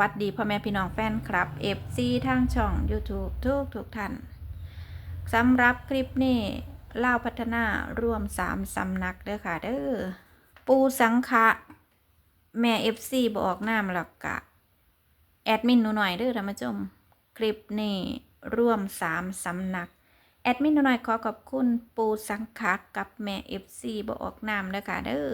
วัสดีพ่อแม่พี่น้องแฟนครับ FC ทางช่อง YouTube ทุกทุกท่านสำหรับคลิปนี้เล่าพัฒนาร่วม3สำนักเด้อค่ะเด้อปูสังคะแม่ FC บอกน้ำแล้วกะ แอดมินหนูหน่อยเด้อท่านผู้ชม คลิปนี้ร่วม3สำนัก แอดมินหนูหน่อยขอขอบคุณปูสังคะกับแม่ FC บอกน้ำเด้อค่ะเด้อ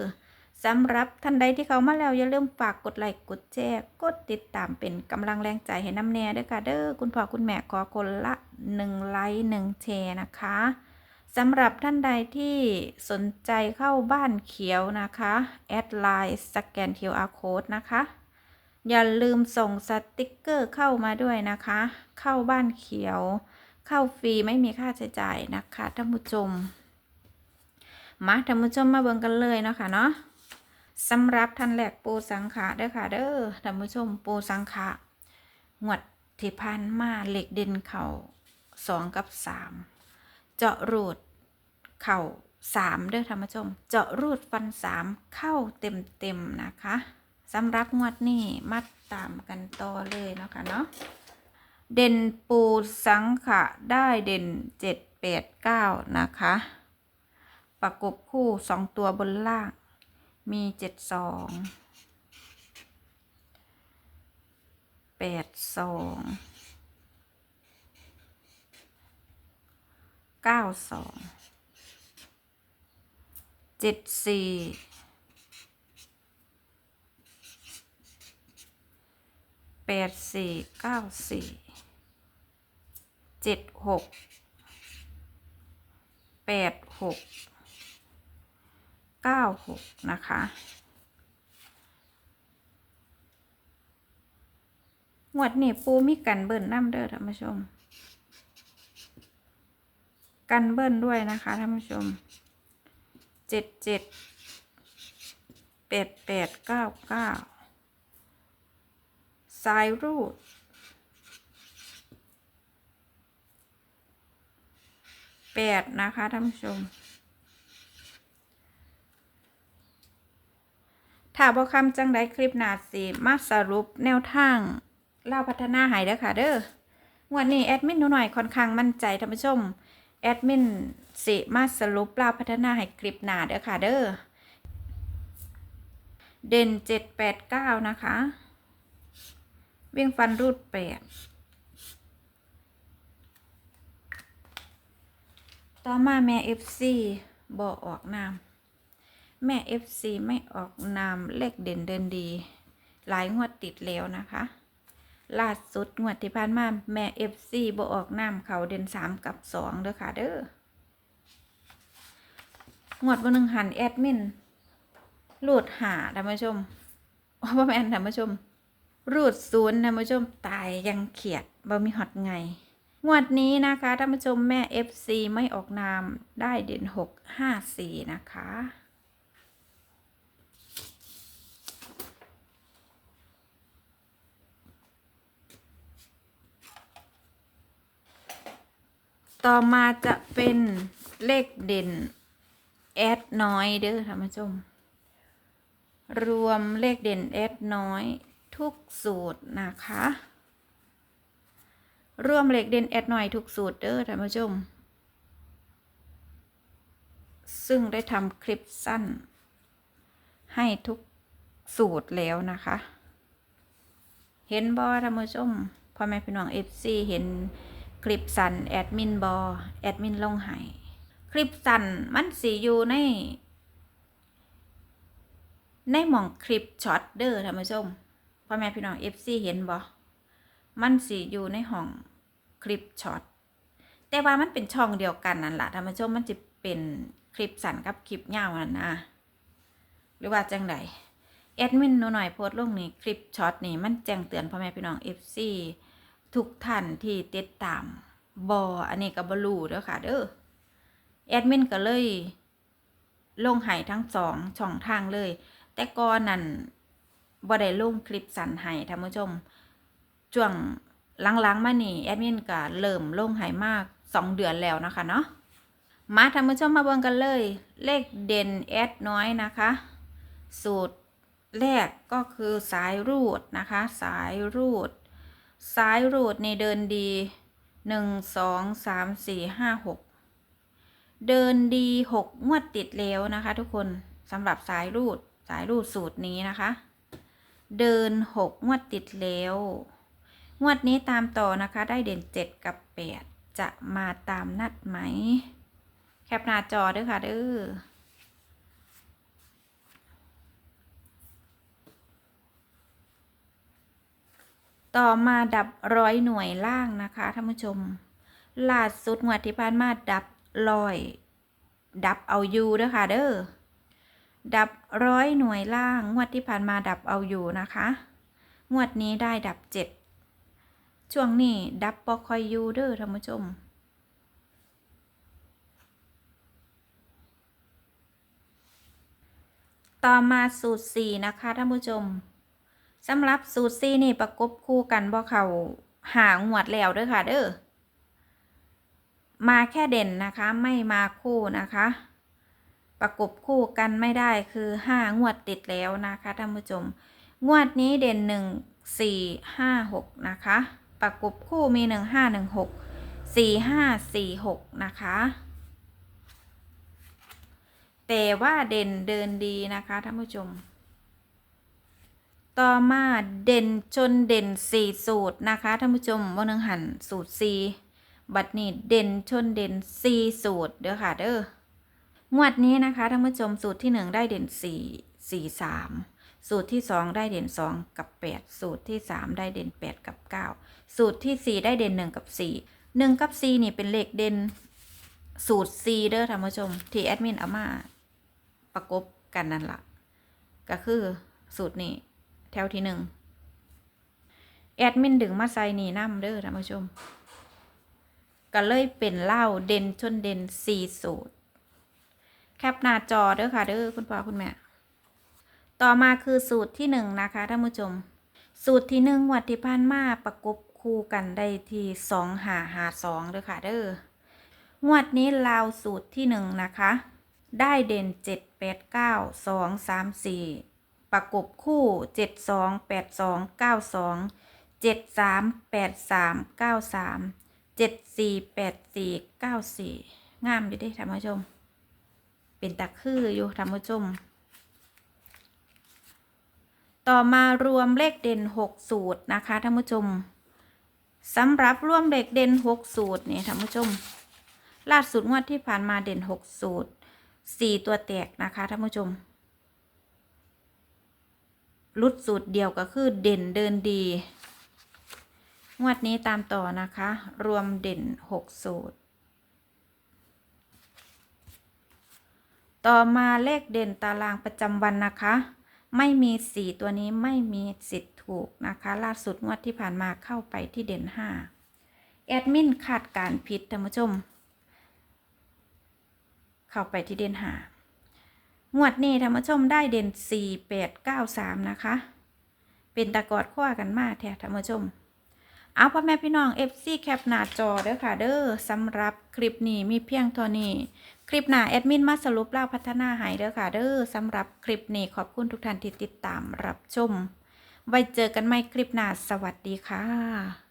สำหรับท่านใดที่เขามาแล้วอย่าลืมฝากกดไลค์กดแชร์กดติดตามเป็นกำลังแรงใจให้น้ำแน่ด้วยค่ะเด้อคุณพ่อคุณแม่ขอคนละ1ไลค์1แชร์นะคะสำหรับท่านใดที่สนใจเข้าบ้านเขียวนะคะ แอดไลน์สแกน QR Code นะคะ อย่าลืมส่งสติกเกอร์เข้ามาด้วยนะคะ เข้าบ้านเขียว เข้าฟรีไม่มีค่าใช้จ่ายนะคะท่านผู้ชม มาท่านผู้ชมมาเบิ่งกันเลยเนาะค่ะเนาะ สำหรับท่านแรกปูสังขะเด้อค่ะ เด้อท่านผู้ชมปูสังขะงวดที่พันมาเหล็กเด่นเข่าสองกับสามเจาะรูดเข่าสามเด้อท่านผู้ชม เจาะรูดฟันสามเข้าเต็มเต็มนะคะสำหรับงวดนี้มาตามกันต่อเลยเนาะค่ะเนาะเด่นปูสังขะได้เด่นเจ็ดแปดเก้านะคะ ประกบคู่สองตัวบนล่าง มีเจ็ดสองแปดสองเก้าสองเจ็ดสี่แปดสี่เก้าสี่เจ็ดหกแปดหก ก้าหกนะคะ งวดนี้ปูมีกันเบิ้ลน้ำเด้อท่านผู้ชม กันเบิ้ลด้วยนะคะท่านผู้ชมเจ็ดเจ็ดแปดแปดเก้าเก้าสายรูดแปดนะคะท่านผู้ชม ถ้าบ่คำจังใดคลิปหนาสีมาสรุปแนวทางเล่าพัฒนาหายเด้อค่ะเด้องวันนี้แอดมินหนูหน่อยค่อนข้างมั่นใจท่านผู้ชมแอดมินสิมาสรุปเล่าพัฒนาให้คลิปหนาเด้อค่ะเด้อเด่นเจ็ดแปดเก้านะคะวิ่งฟันรูดแปดต่อมาแม่เอฟซีบอกออกนาม แม่ FC ไม่ออกนามเลขเด่นเดินดี หลายงวดติดแล้วนะคะ ล่าสุดงวดที่ผ่านมาแม่ FC บออกนามเขาเด่นสามกับสองเด้อค่ะเด้องวดวันหนึ่งหันแอดมินรูดหาท่านผู้ชมว่าแมนท่านผู้ชม รูดศูนย์ท่านผู้ชมตายยังเขียดบ่มีหอดไง งวดนี้นะคะท่านผู้ชมแม่ FC ไม่ออกนามได้เด่นหกห้าสี่นะคะ ต่อมาจะเป็นเลขเด่น แอดน้อยเด้อท่านผู้ชม รวมเลขเด่นแอดน้อย ทุกสูตรนะคะรวมเลขเด่นแอดน้อยทุกสูตรเด้อท่านผู้ชม ซึ่งได้ทำคลิปสั้น ให้ทุกสูตรแล้วนะคะ เห็นบอท่านผู้ชมพ่อแม่พี่น้องเอฟซีเห็น คลิปสั้นแอดมินบอแอดมินลงให้คลิปสั้นมันสีอยู่ใน ในหม่องคลิปช็อตเด้อท่านผู้ชมพ่อแม่พี่น้องเอฟซีเห็นบอมันสีอยู่ในห้องคลิปช็อตแต่ว่ามันเป็นช่องเดียวกันนั่นแหละท่านผู้ชมมันจะเป็นคลิปสั้นกับคลิปยาวนั่นนะหรือว่าจังใดแอดมินหนูหน่อยโพสต์ลงนี่คลิปช็อตนี่มันแจ้งเตือนพ่อแม่พี่น้องเอฟซี ทุกท่านที่ติดตามบออันนี้ก็บบลูเด้อค่ะเด้อแอดมินก็เลย ลงให้ทั้งสองช่องทางเลย แต่ก่อนนั้นบ่ได้ลงคลิปสั้นให้ท่านผู้ชมช่วงหลังๆมานี่แอดมินก็เริ่มลงให้มากสองเดือนแล้วนะคะเนาะมาท่านผู้ชมมาเบิ่งกันเลย เลขเด่นแอดน้อยนะคะ สูตรแรกก็คือสายรูดนะคะ สายรูด สายรูดในเดินดีหนึ่งสองสามสี่ห้าหกเดินดีหกงวดติดแล้วนะคะ ทุกคนสำหรับสายรูดสายรูดสูตรนี้นะคะ เดินหกงวดติดแล้วงวดนี้ตามต่อนะคะ ได้เด่นเจ็ดกับแปดจะมาตามนัดไหม แคปหน้าจอด้วยค่ะเด้อ ต่อมาดับร้อยหน่วยล่างนะคะท่านผู้ชมล่าสุดงวดที่ผ่านมาดับร้อย ดับเอาอยู่เด้อค่ะเด้อดับร้อยหน่วยล่าง งวดที่ผ่านมาดับเอาอยู่นะคะ งวดนี้ได้ดับเจ็ดช่วงนี้ดับปอคอยอยู่เด้อท่านผู้ชม ต่อมาสูตรสี่นะคะท่านผู้ชม สำหรับสูตรซีนี่ประกบคู่กันบ่เขาหางวดแล้วเด้อค่ะ เด้อมาแค่เด่นนะคะ ไม่มาคู่นะคะ ประกบคู่กันไม่ได้คือห้างวดติดแล้วนะคะท่านผู้ชมงวดนี้เด่นหนึ่งสี่ห้าหกนะคะ ประกบคู่มีหนึ่งห้าหนึ่งหกสี่ห้าสี่หกนะคะแต่ว่าเด่นเดินดีนะคะท่านผู้ชม ต่อมาเด่นจนเด่นสี่สูตรนะคะท่านผู้ชมว่านึงหันสูตรสี่บัดนี้เด่นชนเด่นสี่สูตรเด้อค่ะเด้องวดนี้นะคะท่านผู้ชมสูตรที่หนึ่งได้เด่นสี่สี่สามสูตรที่สองได้เด่นสองกับแปดสูตรที่สามได้เด่นแปดกับเก้าสูตรที่สี่ได้เด่นหนึ่งกับสี่หนึ่งกับสี่นี่เป็นเลขเด่นสูตรสี่เด้อท่านผู้ชม ที่แอดมินเอามาประกบกันนั่นละก็คือสูตรนี้ แถวที่หนึ่งแอดมินดึงมาใส่นี่น้ำเด้อท่านผู้ชม ก็เลยเป็นเล่าเด่นชนเด่นสี่สูตร แคปหน้าจอเด้อค่ะเด้อคุณพ่อคุณแม่ ต่อมาคือสูตรที่หนึ่งนะคะท่านผู้ชม สูตรที่หนึ่งวัดที่ผ่านมาประกบคู่กันได้ที่สองหาหาสองเด้อค่ะเด้องวดนี้ลาวสูตรที่หนึ่งนะคะ ได้เด่นเจ็ดแปดเก้าสองสามสี่ ประกบคู่เจ็ดสองแปดสองเก้าสองเจ็ดสามแปดสามเก้าสามเจ็ดสี่แปดสี่เก้าสี่งามอยู่ด้ท่านผู้ชม เป็นตะคืออยู่ท่านผู้ชม ต่อมารวมเลขเด่นหกสูตรนะคะท่านผู้ชมสำหรับรวมเลขเด่นหกสูตรเนี่ยท่านผู้ชมล่าสุดงวดที่ผ่านมาเด่นหกสูตรสี่ตัวแตกนะคะท่านผู้ชม รุดสูตรเดียวก็คือเด่นเดินดี งวดนี้ตามต่อนะคะ รวมเด่นหกสูตร ต่อมาเลขเด่นตารางประจำวันนะคะ ไม่มีสี่ตัวนี้ไม่มีสิทธิ์ถูกนะคะ ล่าสุดงวดที่ผ่านมาเข้าไปที่เด่นห้าแอดมินคาดการผิดท่านผู้ชม เข้าไปที่เด่นหา งวดนี้ท่านผู้ชมได้เด่นสี่แปดเก้าสามนะคะ เป็นตะกอดข้อกันมากแท้ท่านผู้ชม เอาพ่อแม่พี่น้อง FC แคปหน้าจอเด้อค่ะ เด้อสำหรับคลิปนี้มีเพียงเท่านี้ คลิปหน้าแอดมินมาสรุปเล่าพัฒนาหายเด้อค่ะ เด้อสำหรับคลิปนี้ขอบคุณทุกท่านที่ติดตามรับชม ไว้เจอกันใหม่คลิปหน้าสวัสดีค่ะ